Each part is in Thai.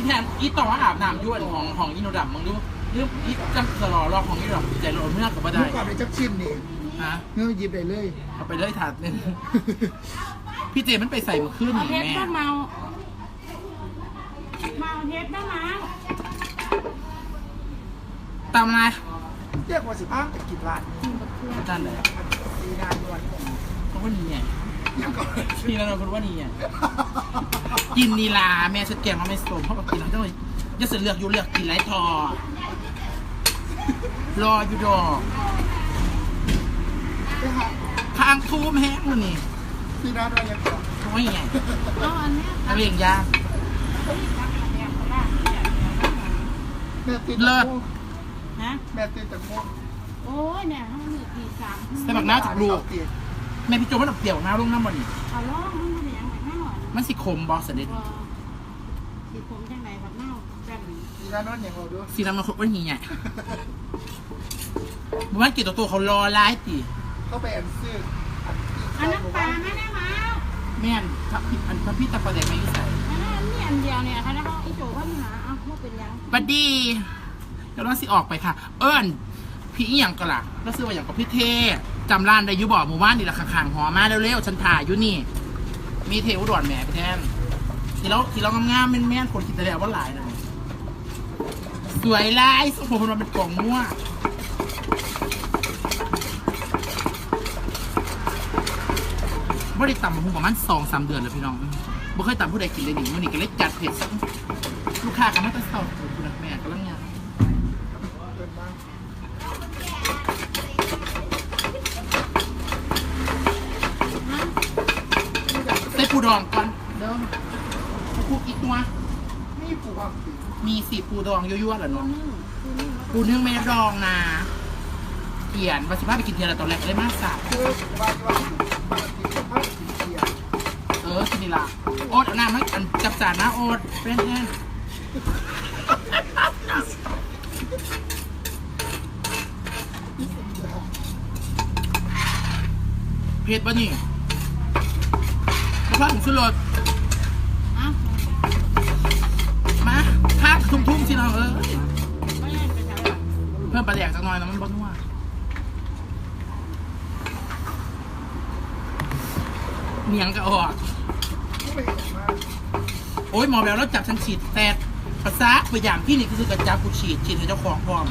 อีแทนอีต่อว่าอาบน้ำย้วนของของอินโนดัมมึงดูหรืออีจำสลอรอของอินโนดัมใจโหลดเมื่อกับบันไดเมื่อก่อนในจักชิมนี่ฮะเงื่อหยิบได้เลย เอาไปเลยถาดหนึงพี่เจมันไปใส่มาขึ้นเอานี่เพชรแม่ก็เมาเมาเพชรก็เมาตามอะไรเรียกว่าสิบ้างจะกินร้านนี้อาจารย์ไหนดีงานวันนี้เขาว่านี่ไงยังก่อน พี่นันท์พูดว่านี่ไง กินนีลาแม่ชุดแกงมาไม่สมเพราะว่ากินแล้วต้องจะเสือเลือกอยู่เลือกกินไรทอ รออยู่ดอกไปหาทางทูมแห้งมันนี่ที่ร้านเรายังก่อนเขาว่ายังไงเอาอันเนี้ยนักเรียนยากแม่ติดเลิศฮะแม่ติดแต่พวกโอ้ยเนี่ยห้องหนึ่งสี่สามใส่บักน้าจากลูกติดแม่พี่โจมันเปรี้ยวน้ำลงน้ำมันนี่เอาล่อง มันเป็นยังไงเน่าอะมันสิขมบอสเด็ดว่าสีผมจังไหนแบบเน่าจังที่ร้านนั้นอย่างเราด้วยสีน้ำมันขมว่าหีไงบุ้านกินตัวตัวเขารอร้ายตีเข้าไปแอนซื้ออันน้ำปลาไม่ได้มาแม่นทับพี่อันทับพี่ตะประเด็กไม่ใส่อันนั้นนี่อันเดียวเนี่ยค่ะแล้วก็อีโจเขาหาเอาว่าเป็นยังบัดดีเดี๋ยวเราสิออกไปค่ะ เอิญพี่อีหยังก็ล่ะแล้วซื้อมาอย่างกับพี่เทจำร้านได้อยุบอกหมู่บ้านนี่ละข้างๆหอมาเร็วๆฉันถ่ายอยู่นี่ มีเทอุดรแหม่พี่แทนทีเราทีเรางามๆแม่นๆคนคิดแต่แล้วว่าหลายนะสวยลายสมผมมันเป็นกล่องมั่วบ่ได้ต่ำมาพุ่งประมาณสองสามเดือนเลยพี่น้องบ่เคยต่ำผู้ใดกินเลยนี่มื่อนี้ก็เลยจัดเผ็ดลูกค้าก็ไม่ต้องเศร้าคุณแม่ก็ลังงาน เกินมาก ใส่ ปูดองก่อนเด้อปูอีกตัว นี่ปูความติดมีสีปูดองยั่วๆเหรอตัวเนาะนึ่งตัวนึ่งปูนึ่งไม่ได้ดองนะเขียนวัชิพาไปกินเทียนละตอนแรกได้มากสับคือบ้านว่าบ้านติดกับบ้านติดเกียร์เออกินนี่ละโอ๊ตเอาน้ำให้อันจับจานนะโอ๊ตเป็นแทนเผ็ดปะนี่ กระเพาะถึงสุดรสอะมาภาพทุ่มๆสิเราเออไม่ได้ไปทำอะไรเพิ่มปลาแดกสักหน่อยนะมันบ้นัวเหนียงก็ออก โอ้ยหมอแบลแล้วจับฉันฉีดแต่ภาษาตัวอย่างพี่นี่คือกับจับกูฉีดฉีดให้เจ้าของพร้อม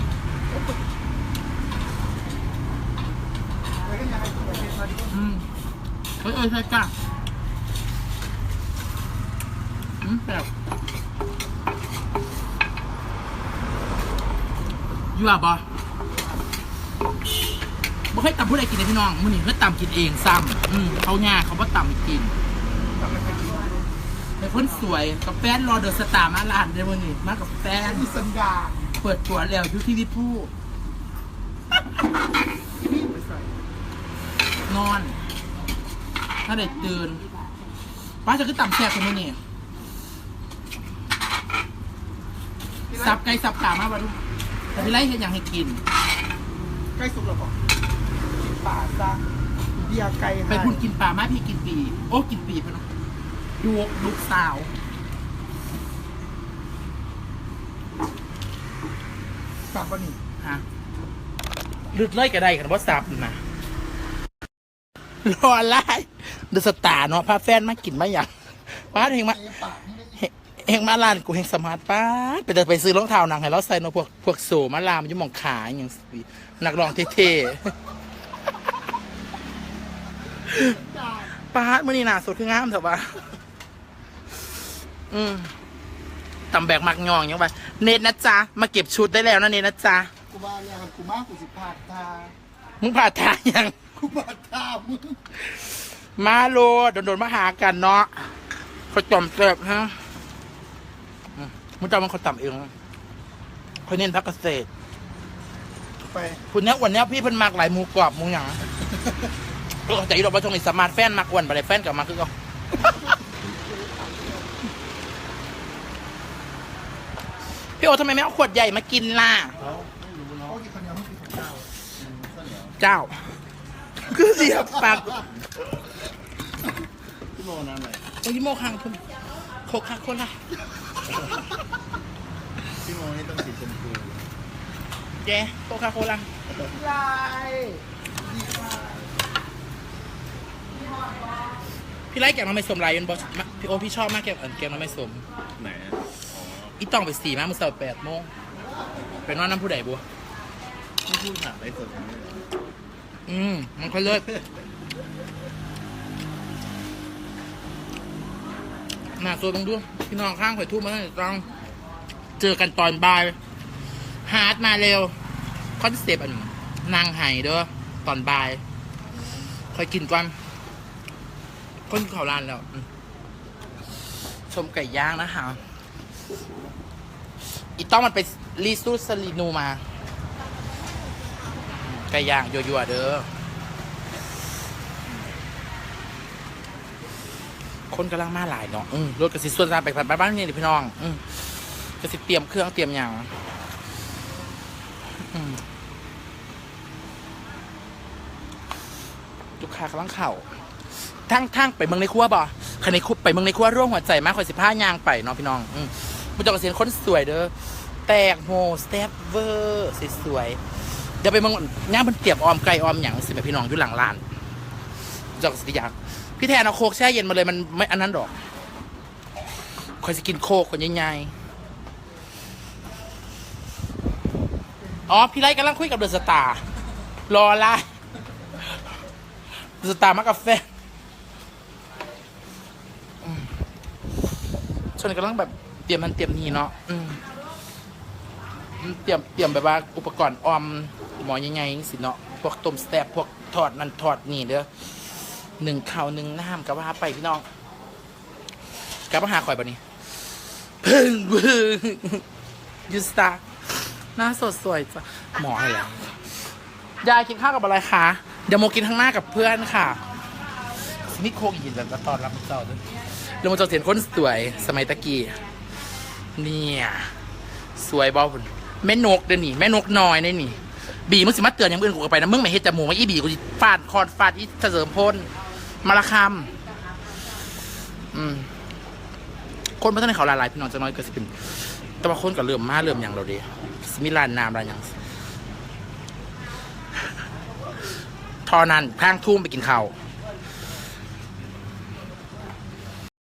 อืมเฮ้ยเอ้ยใช่จ้าอืม แบบยู่อะบอบ่ให้ตำผู้ใดกินเลยพี่น้องมื้อนี้เพื่อตำกินเองซ้ำอืมเขาง่ายเขาบ่ตำกินแต่คนสวยกับแฟนรอเดอะสตาร์มาลานเดี๋ยวมื้อนี้มากับแฟนมีสัญญาเปิดตัวแล้วอยุที่วิพูนี่ไปใส่นอน ถ้าเด็กตื่นป้าจะขึ้นต่ำแซ่บคนนี้ สับไก่สับขามาบ้าลูกแต่พี่ไล่เห็นอย่างให้กิน ใกล้สุกแล้วบอกกินป่าซะเบียร์ไก่ไปคุณกินปลามาพี่กินปี โอ้กินปีพะเนาะดูลูกสาวกลับวันนี้ฮะลืดเล่ยกระไดกันว่าสับนะรอไล่เดอะสตาร์เนาะพาแฟนมากินมาอย่างป้าเฮงมาไอ้ป่านี่ได้ เฮเฮงมาลานกูเฮงสมาร์ทป้าดไปเดินไปซื้อรองเท้าหนังให้เราใส่เนาะพวกพวกโซมาลามอยุ่หมองขาอย่างสินักร้องเท่ๆป้าดมื่อนี้หนาสุดคืองามเถอะวะอืมตำแบกมักยองยังไงเน็ตนะจ๊ะมาเก็บชุดได้แล้วนะเน็ตนะจ๊ะกูบ้าเนี่ยครับกูมากกูสิพาดทามึงผ่าทางยังกูพาดทามึงมาโลดโดนๆมาหากันเนาะเขาจอมเจ็บฮะอื มมึงจำมันเขาต่ำเองเขาเน้นพักเกษตรไปคุณเนี้ยวันเนี้ยพี่เพิ่นมากหลายหมูกรอบหมูหยังก็เข้าใจอยู่ดอกว่าช่วงนี้สมาร์ทแฟนมากอ้วนไปเลยแฟนกลับมาคือก็พี่โอทำไมไม่เอาขวดใหญ่มากินล่ะเขากินคนเดียวไม่กินของเจ้าเจ้า คือเสียบปากพี่โมนั่นเลยโอ้ยโมคังคุณโคคาโคล่า พี่โมให้ต้องสีชมพูแกโคคาโคล่าลายพี่ไล่แกงน้ำไม่สมลายยันบอสพี่โอพี่ชอบมากแกงแกงน้ำไม่สมไหนอะอ๋ออีต้องไปสี่มากมือเสาร์แปดโมงเป็นว่าน้ำผู้ใดบัวที่พูดผ่านไลฟ์สดนี่เหรออืมมันค่อยเลิศ หน้าตัวตรงดูพี่น้องข้างข่อยทุ่มมาตั้งแต่ต้อง เจอกันตอนบ่ายฮาร์ดมาเร็วคอนเซปต์อันนางไห้เด้อตอนบ่ายค่อยกินก่อนคนเขาร้านแล้ว ชมไก่ย่างนะคะอีต้องมันไปรีซูสลีนูมา ไก่ย่างยัวๆเด้อ คนกำลังมาหลายเนาะรถกระสิส่วนทางไปผ่านบ้านนี่ดิพี่น้องอืกระสิเตรียมเครื่องเตรียมอย่างลูกค้ากำลังเข่าทั้งทั้งไปเมืองในครัวบ่คันในครัวไปเมืองในครัวร่วงหัวใจมากกว่าสิบห้ายางไปเนาะพี่น้องอืมมันจะกระเสียนคนสวยเด้อแตกโฮสเตปเวอร์สวยๆเดี๋ยวไปเมืองย่างมันเตรียมออมไก่ออมอย่างสิแบบพี่น้องอยู่หลังร้านจอกสิอยาก พี่แทนเอาโคกแช่เย็นมาเลยมันไม่อันนั้นดอกคอยจะกินโคกคนใหญ่ๆอ๋อ พี่ไล่กำลังคุยกับเดอะสตาร์รอล่เดอะสตาร์มากาแฟนอืมชนกำลังแบบเตรียมมันเตรียมนี่เนาะอืมเตรียมเตรียมแบบว่าอุปกรณ์ออมหมอยังไงสิเนาะพวกต้มสแตบพวกทอดนั่นทอดนี่เด้อ หนึ่งเข้าหนึ่งน้ำกับว่าไปพี่น้องกับมาหาข่อยบ่นี้พึ่งพึ่งยูสตาหน้าสดสวยจ้ะหมออะไรยายกินข้าวกับอะไรคะเดี๋ยวโมกินข้างหน้ากับเพื่อนค่ะนี่โคกยินแล้วก็ตอนรับเจ้าด้วยเดี๋ยวโมจะเห็นคนสวยสมัยตะกี้เนี่ยสวยบอคุณแม่นกเด้อนี่แม่นกน้อยได้นี่บีมึงสิมาเตือนอยังอื่นกูก็ไปนะมึงไม่เฮ็ดจมูกมาอีบีกูฟาดคอนฟาดอีเสริมพล มาละคำอืมคนพัฒนาเขาหลายๆพี่น้องจะน้อยเกิดสิเป็นแต่ว่าคนก็เรื่มมาเรื่มอย่างเราดีสมิลานนามอะไรอย่างทอนั้นพางทุ่มไปกินข้าว